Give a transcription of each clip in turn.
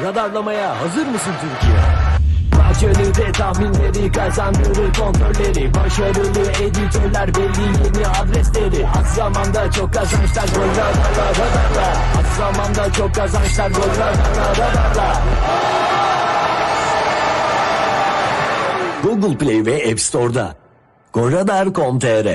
Radarlamaya hazır mısın Türkiye? Rasyonelite tahminleri kazandırır kontrolleri. Başarılı editörler belli yeni adresleri. Az zamanda çok kazançlar gol radarla Az zamanda çok kazançlar gol radarla radarla Google Play ve App Store'da. Goradar.com.tr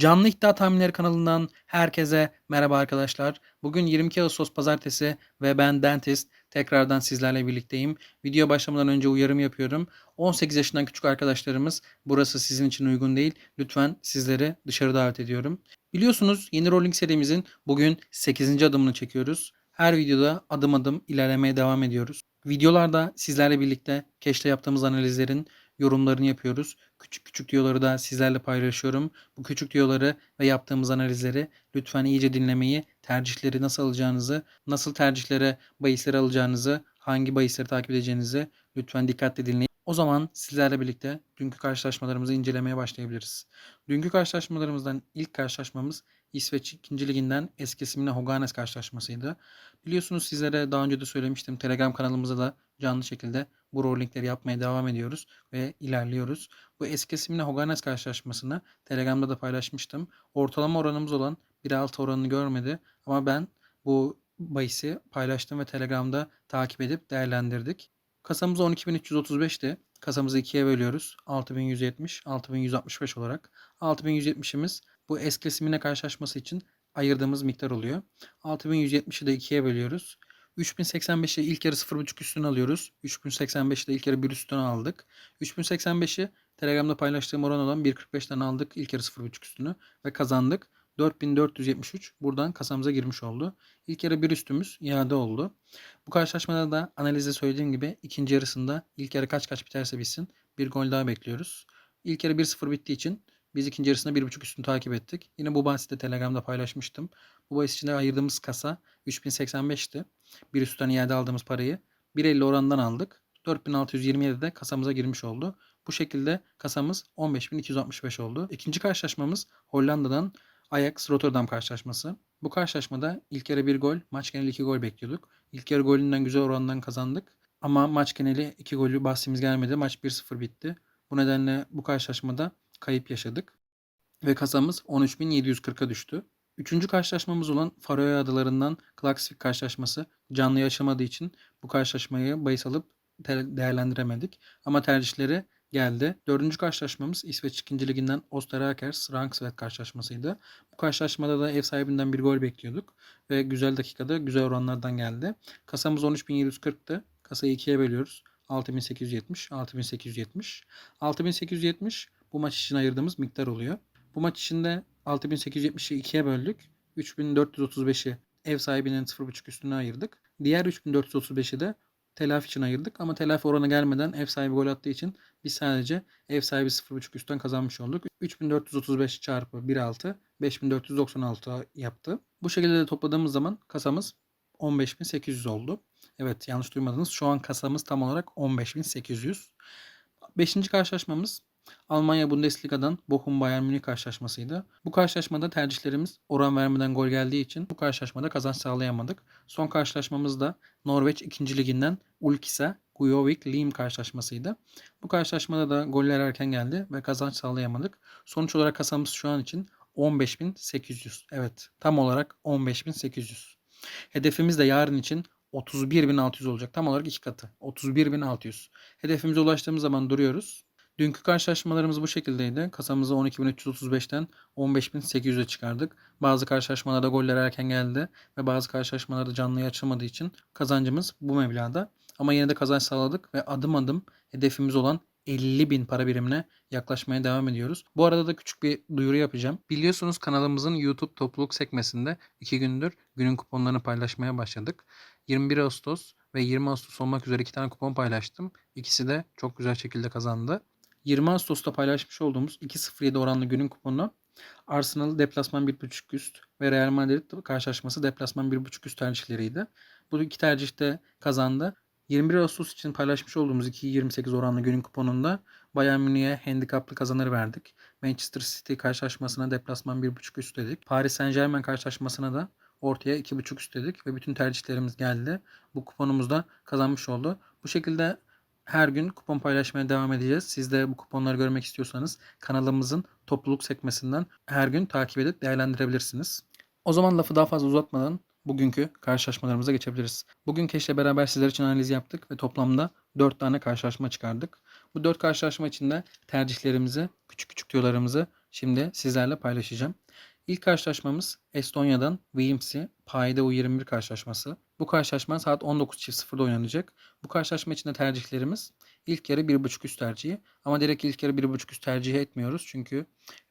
Canlı İddia Tahminleri kanalından herkese merhaba arkadaşlar. Bugün 22 Ağustos Pazartesi ve ben Dentist tekrardan sizlerle birlikteyim. Video başlamadan önce uyarım yapıyorum. 18 yaşından küçük arkadaşlarımız burası sizin için uygun değil. Lütfen sizleri dışarı davet ediyorum. Biliyorsunuz yeni rolling serimizin bugün 8. adımını çekiyoruz. Her videoda adım adım ilerlemeye devam ediyoruz. Videolarda sizlerle birlikte keşte yaptığımız analizlerin yorumlarını yapıyoruz. Küçük küçük diyorları da sizlerle paylaşıyorum. Bu küçük diyorları ve yaptığımız analizleri lütfen iyice dinlemeyi, tercihleri nasıl alacağınızı, nasıl tercihlere bahisleri alacağınızı, hangi bahisleri takip edeceğinizi lütfen dikkatle dinleyin. O zaman sizlerle birlikte dünkü karşılaşmalarımızı incelemeye başlayabiliriz. Dünkü karşılaşmalarımızdan ilk karşılaşmamız İsveç 2. Liginden Eskişehir'le Hoganes karşılaşmasıydı. Biliyorsunuz sizlere daha önce de söylemiştim. Telegram kanalımızda da canlı şekilde bu rollingleri yapmaya devam ediyoruz ve ilerliyoruz. Bu Eskişehir'le Hoganes karşılaşmasını Telegram'da da paylaşmıştım. Ortalama oranımız olan 1.6 oranını görmedi ama ben bu bahisi paylaştım ve Telegram'da takip edip değerlendirdik. Kasamız 12.335'ti. Kasamızı ikiye bölüyoruz. 6170, 6165 olarak. 6170'imiz bu eski kesimine karşılaşması için ayırdığımız miktar oluyor. 6170'i de ikiye bölüyoruz. 3085'i ilk yarı 0.5 üstüne alıyoruz. 3085'i de ilk yarı 1 üstüne aldık. 3085'i Telegram'da paylaştığım oran olan 1.45'ten aldık ilk yarı 0.5 üstünü ve kazandık. 4473 buradan kasamıza girmiş oldu. İlk yarı bir üstümüz iade oldu. Bu karşılaşmada da analizde söylediğim gibi ikinci yarısında ilk yarı kaç kaç biterse bitsin bir gol daha bekliyoruz. İlk yarı 1-0 bittiği için biz ikinci yarısında 1.5 üstünü takip ettik. Yine bu bahsi de Telegram'da paylaşmıştım. Bu bahis içinde ayırdığımız kasa 3085'ti. Bir üstten iade aldığımız parayı 1.50 orandan aldık. 4627'de kasamıza girmiş oldu. Bu şekilde kasamız 15265 oldu. İkinci karşılaşmamız Hollanda'dan Ajax Rotterdam karşılaşması. Bu karşılaşmada ilk yarı bir gol, maç geneli iki gol bekliyorduk. İlk yarı golünden güzel orandan kazandık. Ama maç geneli iki golü bahsimiz gelmedi. Maç 1-0 bitti. Bu nedenle bu karşılaşmada kayıp yaşadık. Ve kasamız 13.740'a düştü. Üçüncü karşılaşmamız olan Faroe Adaları'ndan Klaksvik karşılaşması canlı yaşamadığı için bu karşılaşmayı bahis alıp değerlendiremedik. Ama tercihleri geldi. Dördüncü karşılaşmamız İsveç 2. Liginden Osterakers Rangsvet karşılaşmasıydı. Bu karşılaşmada da ev sahibinden bir gol bekliyorduk. Ve güzel dakikada güzel oranlardan geldi. Kasamız 13.740'tı. Kasayı ikiye bölüyoruz. 6870, 6870. 6870 bu maç için ayırdığımız miktar oluyor. Bu maç içinde 6870'i ikiye böldük. 3435'i ev sahibinin 0.5 üstüne ayırdık. Diğer 3435'i de telafi için ayırdık. Ama telafi oranı gelmeden ev sahibi gol attığı için biz sadece ev sahibi 0.5 üstten kazanmış olduk. 3435 çarpı 1.6 5496 yaptı. Bu şekilde de topladığımız zaman kasamız 15800 oldu. Evet yanlış duymadınız. Şu an kasamız tam olarak 15800. Beşinci karşılaşmamız Almanya Bundesliga'dan Bochum Bayern Münih karşılaşmasıydı. Bu karşılaşmada tercihlerimiz oran vermeden gol geldiği için bu karşılaşmada kazanç sağlayamadık. Son karşılaşmamız da Norveç 2. Liginden Ulkisa Gujovic Lim karşılaşmasıydı. Bu karşılaşmada da goller erken geldi ve kazanç sağlayamadık. Sonuç olarak kasamız şu an için 15.800. Evet tam olarak 15.800. Hedefimiz de yarın için 31.600 olacak. Tam olarak iki katı. 31.600. Hedefimize ulaştığımız zaman duruyoruz. Dünkü karşılaşmalarımız bu şekildeydi. Kasamızı 12.335'ten 15.800'e çıkardık. Bazı karşılaşmalarda goller erken geldi ve bazı karşılaşmalarda canlıya açılmadığı için kazancımız bu meblağda. Ama yine de kazanç sağladık ve adım adım hedefimiz olan 50 bin para birimine yaklaşmaya devam ediyoruz. Bu arada da küçük bir duyuru yapacağım. Biliyorsunuz kanalımızın YouTube topluluk sekmesinde 2 gündür günün kuponlarını paylaşmaya başladık. 21 Ağustos ve 20 Ağustos olmak üzere iki tane kupon paylaştım. İkisi de çok güzel şekilde kazandı. 20 Ağustos'ta paylaşmış olduğumuz 2.07 oranlı günün kuponu Arsenal deplasman 1.5 üst ve Real Madrid karşılaşması deplasman 1.5 üst tercihleriydi. Bu iki tercih de kazandı. 21 Ağustos için paylaşmış olduğumuz 2.28 oranlı günün kuponunda Bayern Münih'e handikaplı kazanır verdik. Manchester City karşılaşmasına deplasman 1.5 üst dedik. Paris Saint Germain karşılaşmasına da ortaya 2.5 üst dedik ve bütün tercihlerimiz geldi. Bu kuponumuz da kazanmış oldu. Bu şekilde her gün kupon paylaşmaya devam edeceğiz. Siz de bu kuponları görmek istiyorsanız kanalımızın topluluk sekmesinden her gün takip edip değerlendirebilirsiniz. O zaman lafı daha fazla uzatmadan bugünkü karşılaşmalarımıza geçebiliriz. Bugün Keş'le beraber sizler için analiz yaptık ve toplamda 4 tane karşılaşma çıkardık. Bu 4 karşılaşma içinde tercihlerimizi, küçük küçük tüyolarımızı şimdi sizlerle paylaşacağım. İlk karşılaşmamız Estonya'dan Wilms'i Payda U21 karşılaşması. Bu karşılaşma saat 19.00'da oynanacak. Bu karşılaşma içinde tercihlerimiz ilk yarı 1.5 üst tercihi ama direkt ilk yarı 1.5 üst tercihi etmiyoruz çünkü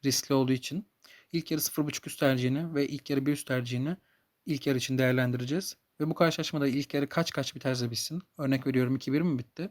riskli olduğu için. İlk yarı 0.5 üst tercihini ve ilk yarı 1 üst tercihini ilk yarı için değerlendireceğiz. Ve bu karşılaşmada ilk yarı kaç kaç biterse bitsin. Örnek veriyorum 2-1 mi bitti?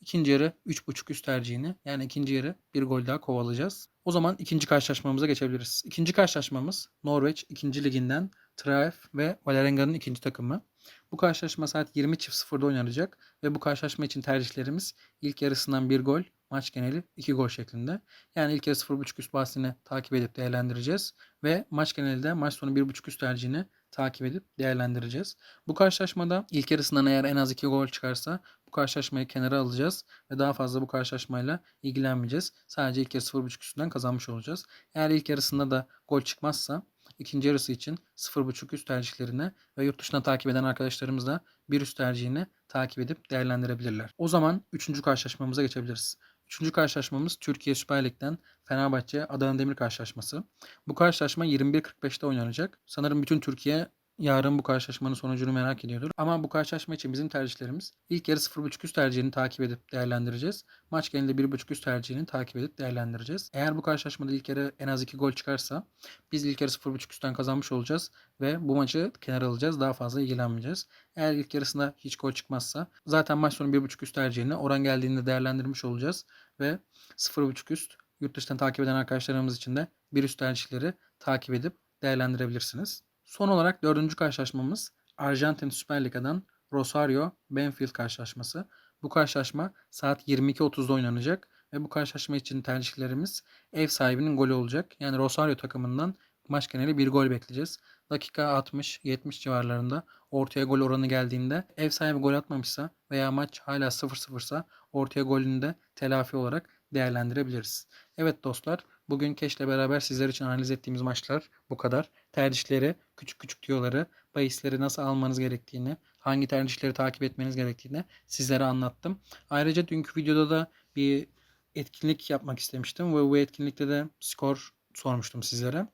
İkinci yarı 3.5 üst tercihini yani ikinci yarı bir gol daha kovalayacağız. O zaman ikinci karşılaşmamıza geçebiliriz. İkinci karşılaşmamız Norveç 2. liginden Traef ve Valerenga'nın ikinci takımı. Bu karşılaşma saat 20.00'da oynanacak ve bu karşılaşma için tercihlerimiz ilk yarısından bir gol, maç geneli 2 gol şeklinde. Yani ilk yarı 0.5 üst bahsini takip edip değerlendireceğiz ve maç geneli de maç sonu 1.5 üst tercihini takip edip değerlendireceğiz. Bu karşılaşmada ilk yarısından eğer en az 2 gol çıkarsa bu karşılaşmayı kenara alacağız ve daha fazla bu karşılaşmayla ilgilenmeyeceğiz. Sadece ilk yarı 0.5 üstünden kazanmış olacağız. Eğer ilk yarısında da gol çıkmazsa ikinci yarısı için 0.5 üst tercihlerine ve yurt dışına takip eden arkadaşlarımız da bir üst tercihini takip edip değerlendirebilirler. O zaman 3. karşılaşmamıza geçebiliriz. Üçüncü karşılaşmamız Türkiye Süper Lig'den Fenerbahçe Adana Demir karşılaşması. Bu karşılaşma 21.45'te oynanacak. Sanırım bütün Türkiye yarın bu karşılaşmanın sonucunu merak ediyordur. Ama bu karşılaşma için bizim tercihlerimiz ilk yarı 0.5 üst tercihini takip edip değerlendireceğiz. Maç genelinde 1.5 üst tercihini takip edip değerlendireceğiz. Eğer bu karşılaşmada ilk yarı en az 2 gol çıkarsa biz ilk yarı 0.5 üstten kazanmış olacağız ve bu maçı kenara alacağız. Daha fazla ilgilenmeyeceğiz. Eğer ilk yarısında hiç gol çıkmazsa zaten maç sonu 1.5 üst tercihini oran geldiğinde değerlendirmiş olacağız ve 0.5 üst yurt dışından takip eden arkadaşlarımız için de bir üst tercihleri takip edip değerlendirebilirsiniz. Son olarak dördüncü karşılaşmamız Arjantin Süper Liga'dan Rosario Benfield karşılaşması. Bu karşılaşma saat 22.30'da oynanacak ve bu karşılaşma için tercihlerimiz ev sahibinin golü olacak. Yani Rosario takımından maç geneli bir gol bekleyeceğiz. Dakika 60-70 civarlarında ortaya gol oranı geldiğinde ev sahibi gol atmamışsa veya maç hala 0-0 ise ortaya golünü de telafi olarak değerlendirebiliriz. Evet dostlar bugün Keş'le beraber sizler için analiz ettiğimiz maçlar bu kadar. Tercihleri, küçük küçük diyorları, bahisleri nasıl almanız gerektiğini, hangi tercihleri takip etmeniz gerektiğini sizlere anlattım. Ayrıca dünkü videoda da bir etkinlik yapmak istemiştim ve bu etkinlikte de skor sormuştum sizlere.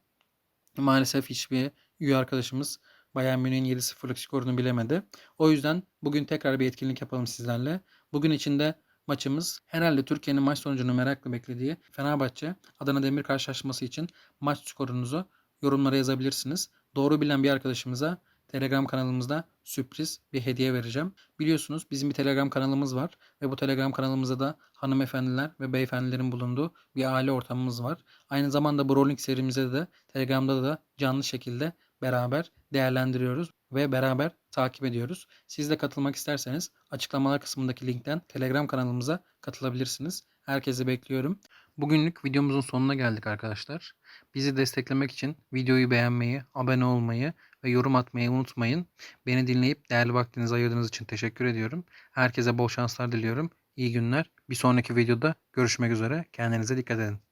Maalesef hiçbir üye arkadaşımız Bayern Münih'in 7-0'lık skorunu bilemedi. O yüzden bugün tekrar bir etkinlik yapalım sizlerle. Bugün içinde maçımız herhalde Türkiye'nin maç sonucunu merakla beklediği Fenerbahçe Adana Demir karşılaşması için maç skorunuzu yorumlara yazabilirsiniz. Doğru bilen bir arkadaşımıza Telegram kanalımızda sürpriz bir hediye vereceğim. Biliyorsunuz bizim bir Telegram kanalımız var ve bu Telegram kanalımızda da hanımefendiler ve beyefendilerin bulunduğu bir aile ortamımız var. Aynı zamanda bu rolling serimizde de Telegram'da da canlı şekilde beraber değerlendiriyoruz ve beraber takip ediyoruz. Siz de katılmak isterseniz açıklamalar kısmındaki linkten Telegram kanalımıza katılabilirsiniz. Herkese bekliyorum. Bugünlük videomuzun sonuna geldik arkadaşlar. Bizi desteklemek için videoyu beğenmeyi, abone olmayı ve yorum atmayı unutmayın. Beni dinleyip değerli vaktinizi ayırdığınız için teşekkür ediyorum. Herkese bol şanslar diliyorum. İyi günler. Bir sonraki videoda görüşmek üzere. Kendinize dikkat edin.